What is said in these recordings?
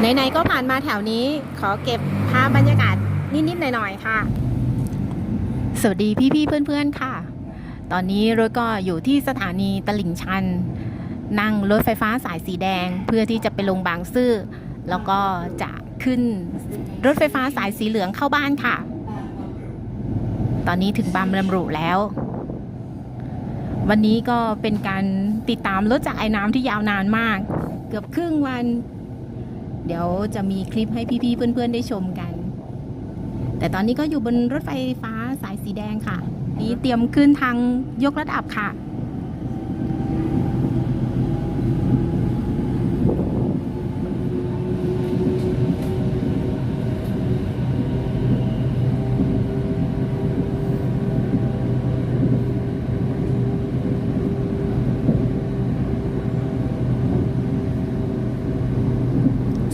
ไหนๆก็ผ่านมาแถวนี้ขอเก็บภาพบรรยากาศนิดๆหน่อยๆค่ะ สวัสดีพี่ๆเพื่อนๆค่ะ ตอนนี้รถก็อยู่ที่สถานีตลิ่งชัน นั่งรถไฟฟ้าสายสีแดง เพื่อที่จะไปลงบางซื่อ แล้วก็จะขึ้นรถไฟฟ้าสายสีเหลืองเข้าบ้านค่ะ ตอนนี้ถึงบางลำรุแล้ว วันนี้ก็เป็นการติดตามรถจากไอ้น้ำที่ยาวนานมาก เกือบครึ่งวัน เดี๋ยวจะมีคลิปให้พี่ๆเพื่อนๆได้ชมกัน แต่ตอนนี้ก็อยู่บนรถไฟฟ้าสายสีแดงค่ะ นี่เตรียมขึ้นทางยกระดับค่ะ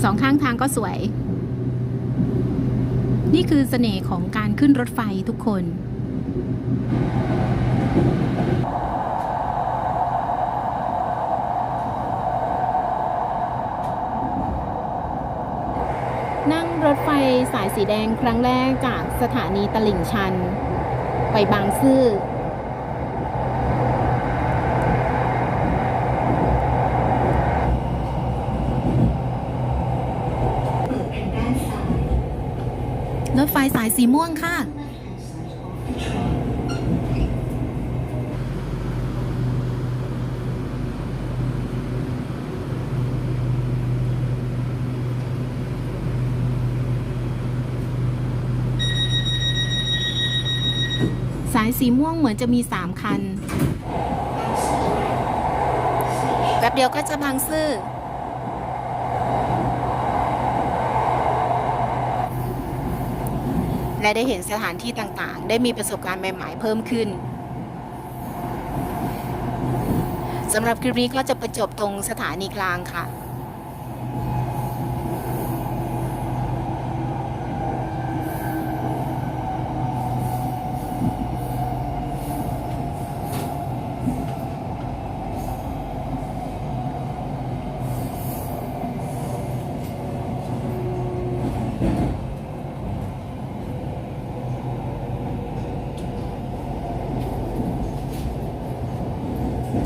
สองข้างทางก็สวย นี่คือเสน่ห์ของการขึ้นรถไฟทุกคนนั่งรถไฟสายสีแดงครั้งแรกจากสถานีตลิ่งชัน ไปบางซื่อ รถไฟสายสีม่วงค่ะ สายสีม่วงเหมือนจะมีสามคัน แป๊บเดียวก็จะบางซื่อ และได้เห็นสถานที่ต่างๆ ได้มีประสบการณ์ใหม่ๆเพิ่มขึ้นสำหรับคลิปนี้ก็จะประจบตรงสถานีกลางค่ะ ด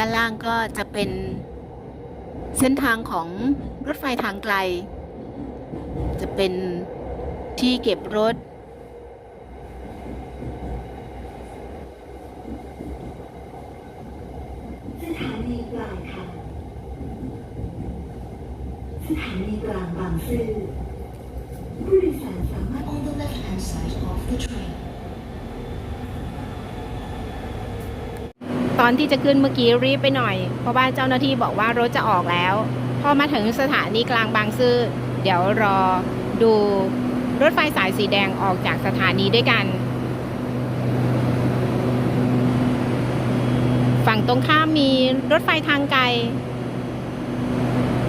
้านล่างก็จะเป็นเส้นทางของรถไฟทางไกล จะเป็นที่เก็บรถ สถานีกลางค่ะ สถานีกลางบางซื่อผู้โดยสารสามารถ on the left-hand side of the train. ตอนที่จะขึ้นเมื่อกี้รีบไปหน่อย เพราะว่าเจ้าหน้าที่บอกว่ารถจะออกแล้ว พอมาถึงสถานีกลางบางซื่อ เดี๋ยวรอดูรถไฟสายสีแดงออกจากสถานีด้วยกัน ฝั่งตรงข้ามมีรถไฟทางไกล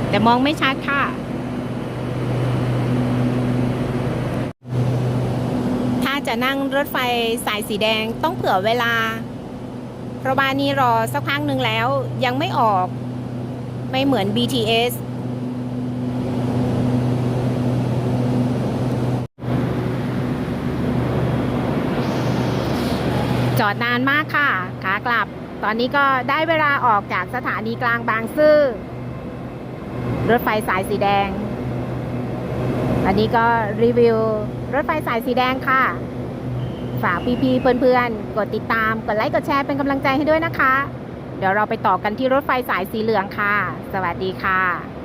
แต่มองไม่ชัดค่ะ ถ้าจะนั่งรถไฟสายสีแดงต้องเผื่อเวลา เพราะว่านี่รอสักพักหนึ่งแล้วยังไม่ออก ไม่เหมือน BTS จอดนานมากค่ะ ขากลับ ตอนนี้ก็ได้เวลาออกจากสถานีกลางบางซื่อ รถไฟสายสีแดง อันนี้ก็รีวิวรถไฟสายสีแดงค่ะ ฝากพี่ๆเพื่อนๆ กดติดตาม กดไลค์ กดแชร์เป็นกำลังใจให้ด้วยนะคะ เดี๋ยวเราไปต่อกันที่รถไฟสายสีเหลืองค่ะ สวัสดีค่ะ